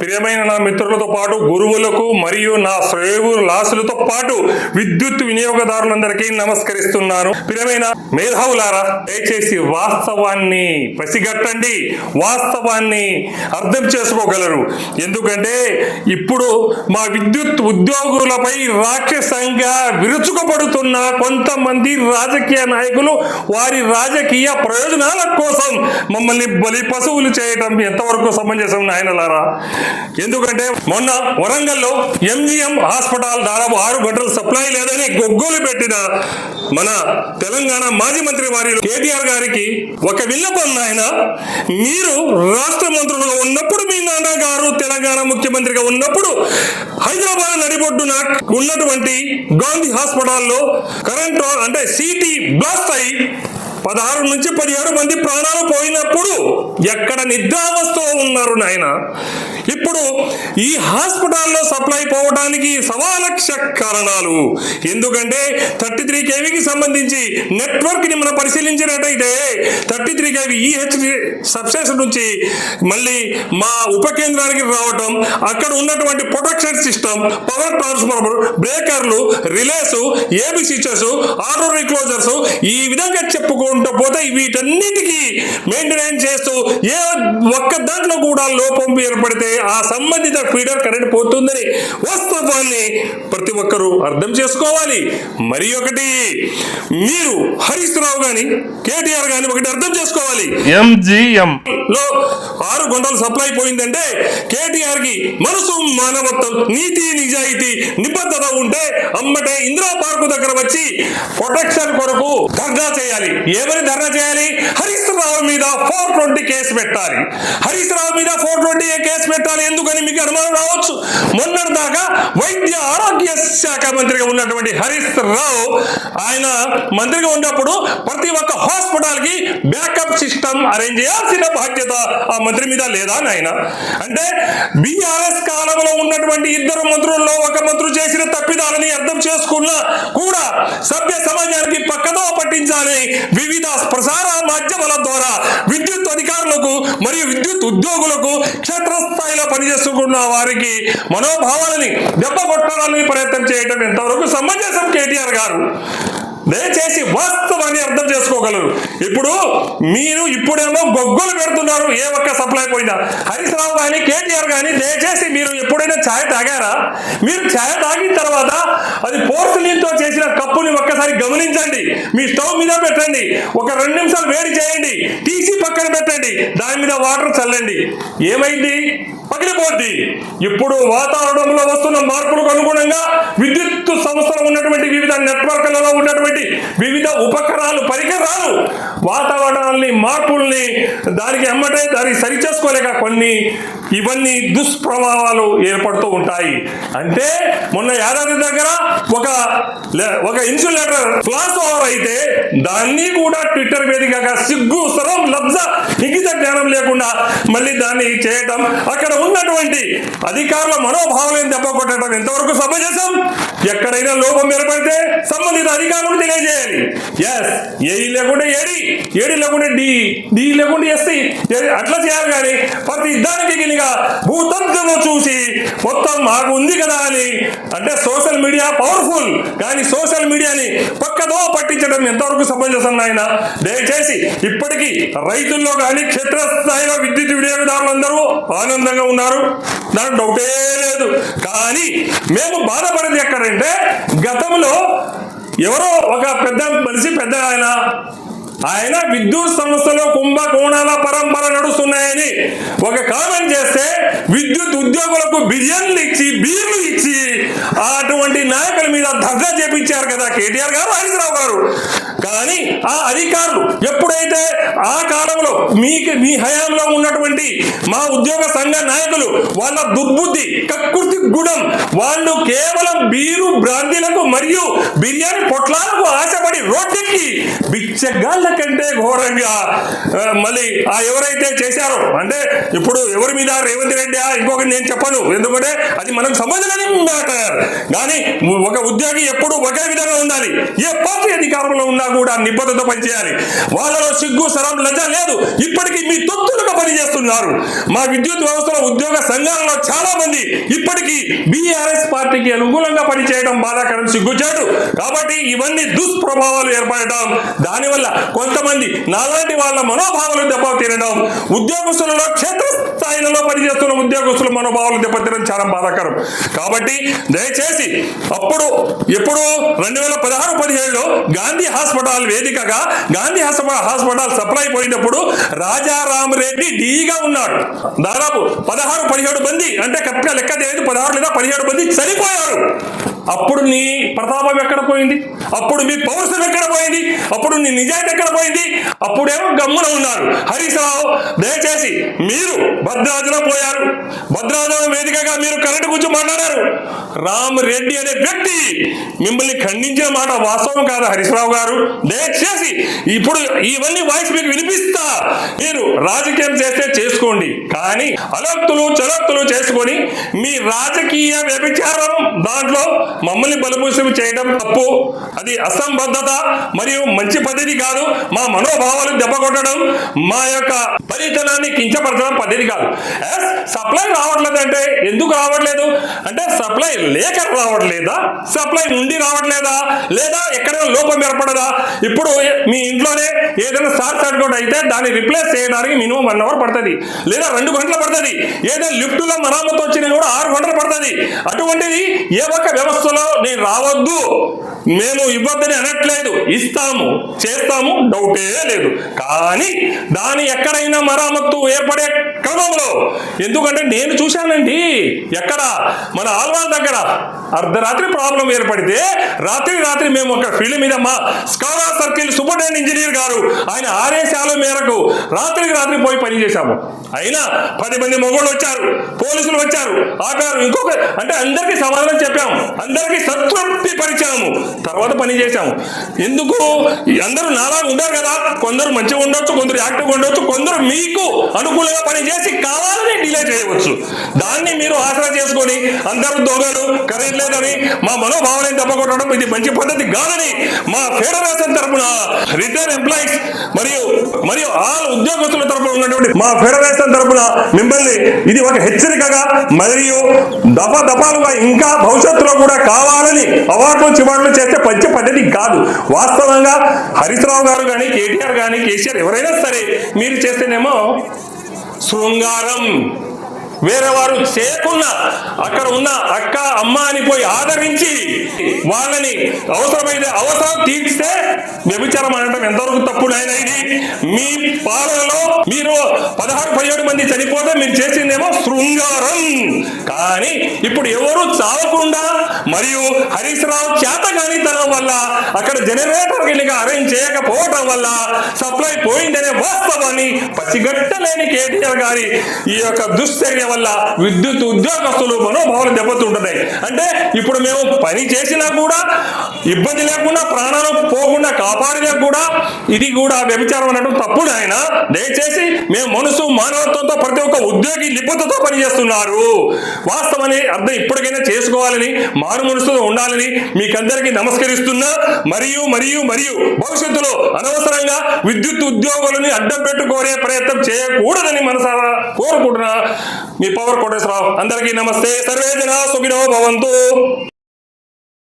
ప్రియమైన నా మిత్రులతో పాటు గురువులకు మరియు నా శ్రేయులాసులతో పాటు విద్యుత్ వినియోగదారులందరికీ నమస్కరిస్తున్నాను. ప్రియమైన మేధావులారా దయచేసి వాస్తవాన్ని పసిగట్టండి. వాస్తవాన్ని అర్థం చేసుకోగలరు. ఎందుకంటే ఇప్పుడు మా విద్యుత్ ఉద్యోగులపై రాక్షసంగా విరుచుకుపడుతున్న కొంతమంది రాజకీయ నాయకులు వారి రాజకీయ ప్రయోజనాల కోసం మమ్మల్ని బలి పశువులు చేయటం ఎంతవరకు సమంజసం నాయనలారా? ఎందుకంటే మొన్న వరంగల్లో ఎంజిఎం హాస్పిటల్ దాదాపు ఆరు గంటలు సప్లై లేదని గొగ్గోలు పెట్టిన మన తెలంగాణ మాజీ మంత్రి వారి కేటీఆర్ గారికి ఒక విన్నపం ఆయన మీరు రాష్ట్ర మంత్రులుగా ఉన్నప్పుడు మీ నాన్నగారు తెలంగాణ ముఖ్యమంత్రిగా ఉన్నప్పుడు హైదరాబాద్ నడిబొడ్డున ఉన్నటువంటి గాంధీ హాస్పిటల్లో కరెంట్ అంటే సిటీ బ్లాస్ట్ అయి పదహారు నుంచి పదిహేడు మంది ప్రాణాలు పోయినప్పుడు ఎక్కడ నిద్రావస్థలో ఉన్నారు నాయన? ఇప్పుడు ఈ హాస్పిటల్లో సప్లై పోవడానికి సవా లక్ష కారణాలు. ఎందుకంటే థర్టీ త్రీ కేవీకి సంబంధించి నెట్వర్క్ని మనం పరిశీలించినట్టయితే thirty three KV EH substation నుంచి మళ్ళీ మా ఉప కేంద్రానికి రావటం అక్కడ ఉన్నటువంటి protection system power transformer బ్రేకర్లు relays AB switches auto reclosers ఈ విధంగా చెప్పుకుంటూ పోతే వీటన్నిటికీ మెయింటెనెన్స్ చేస్తూ ఏ ఒక్క దాంట్లో కూడా లోపం ఏర్పడితే ఆ సంబంధిత ఫీడర్ కరెంట్ పోతుందని వాస్తవాన్ని ప్రతి ఒక్కరూ అర్థం చేసుకోవాలి. మరి ఒకటి మీరు హరీష్ రావు గాని కేటీఆర్ గాని ఒకటి అర్థం చేసుకోవాలి. ఎంజిఎం. లో ఆరు గంటలు సప్లై పోయిందంటే కేటీఆర్కి మనసు మానవత్వం నీతి నిజాయితీ నిబద్ధత ఉంటే అమ్మటే ఇందిరా పార్కు దగ్గర వచ్చి ప్రొటెక్షన్ కొరకు ధర్నా చేయాలి. ఏమని ధర్నా చేయాలి? హరీష్ రావు మీద ఫోర్ ట్వంటీ కేసు పెట్టాలి. హరీష్ రావు మీద ఫోర్ ట్వంటీ కేసు పెట్టాలి ఎందుకని మీకు అనుమానం రావచ్చు? మొన్నటి దాకా వైద్య ఆరోగ్య శాఖ మంత్రిగా ఉన్నటువంటి హరీష్ రావు ఆయన మంత్రిగా ఉన్నప్పుడు ప్రతి ఒక్క హాస్పిటల్కి బ్యాకప్ సిస్టమ్ అరేంజ్ చేయాల్సిన బాధ్యత ఆ మంత్రి మీద లేదా నాయన? అంటే బీఆర్ఎస్ కాలంలో ఉన్నటువంటి ఇద్దరు మంత్రుల్లో ఒక మంత్రులు చేసిన తప్పిదాలని అర్థం చేసుకున్నా కూడా సభ్య సమాజానికి పక్కదో పట్టించాలని వివిధ ప్రసార మాధ్యమాల ద్వారా విద్యుత్ అధికారులకు మరియు విద్యుత్ ఉద్యోగులకు క్షేత్రస్థాయిలో పనిచేస్తున్న వారికి మనోభావాలని దెబ్బ కొట్టాలని ప్రయత్నం చేయడం ఎంతవరకు సమంజసం కేటీఆర్ గారు? దయచేసి వాస్తవాన్ని అర్థం చేసుకోగలరు. ఇప్పుడు మీరు ఇప్పుడేమో గొగ్గులు పెడుతున్నారు ఏ ఒక్క సప్లై పోయినా. హరీష్ కానీ కేటీఆర్ కానీ దయచేసి మీరు ఎప్పుడైనా ఛాయ్ తాగారా? మీరు ఛాయ్ తాగిన తర్వాత అది పోర్సిలిన్తో చేసిన కప్పుని ఒక ఒక్కసారి గమనించండి. మీ స్టవ్ మీద పెట్టండి. ఒక రెండు నిమిషాలు వేడి చేయండి. తీసి పక్కన పెట్టండి. దాని మీద వాటర్ చల్లండి. ఏమైంది? పగిలిపోద్ది. ఇప్పుడు వాతావరణంలో వస్తున్న మార్పులకు అనుగుణంగా విద్యుత్ సంస్థలు ఉన్నటువంటి వివిధ నెట్వర్క్లలో ఉన్నటువంటి వివిధ ఉపకరణాలు పరికరాలు వాతావరణాన్ని మార్పుల్ని దానికి ఎమ్మటే దానికి సరిచేసుకోలేక కొన్ని ఇవన్నీ దుష్ప్రభావాలు ఏర్పడుతూ ఉంటాయి. అంటే మొన్న యాదాద్రి దగ్గర ఒక ఒక ఇన్సులేటర్ ఫ్లాస్ ఓవర్ అయితే దాన్ని కూడా ట్విట్టర్ వేదికగా సిగ్గు సరం లబ్జ ఇంగిత జ్ఞానం లేకుండా మళ్ళీ దాన్ని చేయటం అక్కడ ఉన్నటువంటి అధికారుల మనోభావాలను దెబ్బ కొట్టడం ఎంతవరకు సమంజసం? ఎక్కడైనా లోపం ఏర్పడితే సంబంధిత అధికారులకు తెలియజేయాలి. ఎస్ ఏఈ లేకుంటే ఏడి ఏడి లేకుంటే డి డి లేకుంటే ఎస్సీ అట్లా చేయాలి కానీ ప్రతి దానికి గిలిగా భూతంత్రము చూసి మొత్తం మాకు ఉంది కదా అని అంటే సోషల్ మీడియా పవర్ఫుల్. కానీ సోషల్ మీడియాని పక్కదో పట్టించడం ఎంతవరకు సమంజసం ఆయన దయచేసి ఇప్పటికీ రైతుల్లో కానీ క్షేత్రస్థాయిలో విద్యుత్ వినియోగదారులందరూ ఆనందంగా ఉన్నారు. దాని డౌటే లేదు. కానీ మేము బాధపడేది ఎక్కడంటే గతంలో ఎవరో ఒక పెద్ద మనిషి పెద్ద ఆయన ఆయన విద్యుత్ సంస్థలో కుంభకోణాల పరంపర నడుస్తున్నాయని ఒక కామెంట్ చేస్తే విద్యుత్ ఉద్యోగులకు బిర్యానీలు ఇచ్చి బీర్లు ఇచ్చి అటువంటి నాయకుల మీద దగ్గర చేపించారు కదా కేటీఆర్ గారు హరీశ్రావు గారు. కానీ ఆ అధికారులు ఎప్పుడైతే ఆ కాలంలో మీకు మీ హయాంలో ఉన్నటువంటి మా ఉద్యోగ సంఘ నాయకులు వాళ్ళ దుర్బుద్ధి కకృతి గుణం వాళ్ళు కేవలం బీరు బ్రాందీలకు మరియు బిర్యానీ పొట్లాలకు ఆశపడి రోడ్డెక్కి బిచ్చగాళ్ళ కంటే ఘోరంగా మళ్ళీ ఆ ఎవరైతే చేశారో అంటే ఇప్పుడు ఎవరి మీద రేవంత్ రెడ్డి ఇంకొకటి నేను చెప్పను ఎందుకంటే అది మనకు సంబంధం మ్యాటర్ కానీ ఒక ఉద్యోగి ఎప్పుడు ఒకే విధంగా ఉండాలి. ఏ పార్టీ అధికారంలో ఉన్నా కూడా నిబద్ధత పనిచేయాలి. వాళ్ళలో సిగ్గు సరం లజ్జ లేదు. ఇప్పటికీ మీ తొత్తులుగా పనిచేస్తున్నారు. మా విద్యుత్ వ్యవస్థలో ఉద్యోగ సంఘాలలో చాలా మంది ఇప్పటికీ బీఆర్ఎస్ పార్టీకి అనుకూలంగా పనిచేయడం బాధాకరం సిగ్గుచాడు కాబట్టి ఇవన్నీ దుష్ప్రభావాలు ఏర్పడటం దానివల్ల కొంతమంది నాలాంటి వాళ్ళ మనోభావాలు దెబ్బతినడం ఉద్యోగస్తులలో క్షేత్రస్థాయిలో పనిచేస్తున్న ఉద్యోగస్తుల మనోభావాలు దెబ్బతినడం చాలా బాధాకరం. కాబట్టి దయచేసి అప్పుడు ఎప్పుడు రెండు వేల పదహారు పదిహేడులో గాంధీ హాస్పిటల్ వేదికగా గాంధీ హాస్పిటల్ హాస్పిటల్ సప్లై పోయినప్పుడు రాజారాం రెడ్డి డీగా ఉన్నాడు. దాదాపు పదహారు పదిహేడు మంది అంటే కరెక్ట్గా లెక్క తెలియదు పదహారు లేదా పదిహేడు మంది చనిపోయారు. అప్పుడు నీ ప్రతాపం ఎక్కడ పోయింది? అప్పుడు మీ పౌరుషం ఎక్కడ పోయింది? అప్పుడు నీ నిజాయితీ ఎక్కడ పోయింది? అప్పుడేమో గమ్మున ఉన్నారు. హరీష్ దయచేసి మీరు భద్రాచలం పోయారు. భద్రాచలం వేదికగా మీరు కరెంటు గురించి మాట్లాడారు. రామ్ రెడ్డి అనే వ్యక్తి మిమ్మల్ని ఖండించిన మాట వాస్తవం కాదు హరీష్ గారు. దయచేసి ఇప్పుడు ఇవన్నీ వాయిస్ మీకు వినిపిస్తా. మీరు రాజకీయం చేస్తే చేసుకోండి. కానీ అలోక్తులు చలోక్తులు చేసుకొని మీ రాజకీయ వ్యభిచారం దాంట్లో మమ్మల్ని బలపూసం చేయడం తప్పు. అది అసంబద్ధత మరియు మంచి పద్ధతి కాదు. మా మనోభావాలు దెబ్బ కొట్టడం మా యొక్క పర్యటనాన్ని కించపరచడం పద్ధతి కాదు. సప్లై రావట్లేదు అంటే ఎందుకు రావట్లేదు? అంటే సప్లై లేక రావట్లేదా? సప్లై ఉండి రావట్లేదా? లేదా ఎక్కడ లోపం ఏర్పడదా? ఇప్పుడు మీ ఇంట్లోనే ఏదైనా షార్ట్ సర్క్యూట్ అయితే దాన్ని రిప్లేస్ చేయడానికి మినిమం వన్ అవర్ పడుతుంది. లేదా రెండు గంటలు పడుతుంది. ఏదైనా లిఫ్ట్లో మరామతు వచ్చినా కూడా ఆరు గంటలు పడుతుంది. అటువంటిది ఏ ఒక్క వ్యవస్థలో నేను రావద్దు. మేము ఇవ్వద్దని అనట్లేదు. ఇస్తాము. చేస్తాము. డౌటే లేదు. కానీ దాని ఎక్కడైనా మరామత్తు ఏర్పడే క్రమంలో. ఎందుకంటే నేను చూశానండి. ఎక్కడ? మన ఆల్వాల్ దగ్గర. అర్ధరాత్రి ప్రాబ్లం ఏర్పడితే రాత్రి రాత్రి మేము ఒక ఫీల్డ్ మీద మా స్కాలా సర్కిల్ సూపరింటెండెంట్ ఇంజనీర్ గారు ఆయన ఆదేశాల మేరకు రాత్రికి రాత్రి పోయి పని చేశాము. అయినా పది మంది మొగోళ్ళు వచ్చారు పోలీసులు వచ్చారు ఆపారు. ఇంకొక అంటే అందరికీ సమాధానం చెప్పాము అందరికీ సంతృప్తి పరిచాము. తర్వాత పని చేశాము. ఎందుకు? అందరూ నాలా ఉండరు కదా. కొందరు మంచిగా ఉండొచ్చు కొందరు యాక్టివ్గా ఉండొచ్చు కొందరు మీకు అనుకూలంగా పని చేసి కావాలని డిలే చేయవచ్చు. దాన్ని మీరు ఆసరా చేసుకొని అందరూ దొంగలు కరెంట్ లేదని మా మనోభావాలను తప్పకొట్టడం ఇది మంచి పద్ధతి కాదని మా ఫెడరేషన్ తరపున రిటైర్ ఎంప్లాయీస్ మరియు మరియు ఆల్ ఉద్యోగస్తుల తరఫున ఉన్నటువంటి మా ఫెడరేషన్ తరపున మిమ్మల్ని ఇది ఒక హెచ్చరికగా మరియు దఫ దఫాలుగా ఇంకా భవిష్యత్తులో కూడా కావాలని అవార్డులు చివార్డులు చేస్తే మంచి పద్ధతి కాదు. వాస్తవంగా హరీశ్రావు గారు కానీ కేటీఆర్ కానీ కేసీఆర్ ఎవరైనా సరే మీరు చేస్తేనేమో శృంగారం. వేరే వారు చేయకుండా అక్కడ ఉన్న అక్క అమ్మ అని పోయి ఆదరించి వాళ్ళని అవసరమైతే అవసరం తీర్చితే వ్యభిచారం అనడం ఎంతవరకు తప్పుడు ఆయన ఇది? మీ పాలనలో మీరు పదహారు పదిహేడు మంది చనిపోతే మీరు చేసిందేమో శృంగారం. కానీ ఇప్పుడు ఎవరు చావకుండా మరియు హరీష్ రావు చేతగానితనం వల్ల అక్కడ జనరేటర్ గిలిగా అరేంజ్ చేయకపోవటం వల్ల సప్లై పోయిందనే వాస్తవాన్ని పసిగట్టలేని కేటీఆర్ గారి ఈ యొక్క దుశ్చర్య వల్ల విద్యుత్ ఉద్యోగస్తులు మనోభావాలు దెబ్బతింటున్నాయి అంటే ఇప్పుడు మేము పని చేసినా కూడా ఇబ్బంది లేకుండా ప్రాణాలు పోకుండా కాపాడినా కూడా ఇది కూడా వ్యభిచారం అనడం తప్పుడు ఆయన. దయచేసి మేము మనసు మానవత్వంతో ప్రతి ఒక్క ఉద్యోగి నిబద్ధతో పనిచేస్తున్నారు. వాస్తవాన్ని అర్థం ఇప్పటికైనా చేసుకోవాలని మారు మనసుతో ఉండాలని మీకందరికీ నమస్కరిస్తున్నా మరియు మరియు మరియు భవిష్యత్తులో అనవసరంగా విద్యుత్ ఉద్యోగులని అడ్డం పెట్టుకోరే ప్రయత్నం చేయకూడదని మనసారా కోరుకుంటున్నా. మీ పవర్ కోటేశ్వరరావు. అందరికీ నమస్తే. సర్వే జన సుఖినో భవంతు.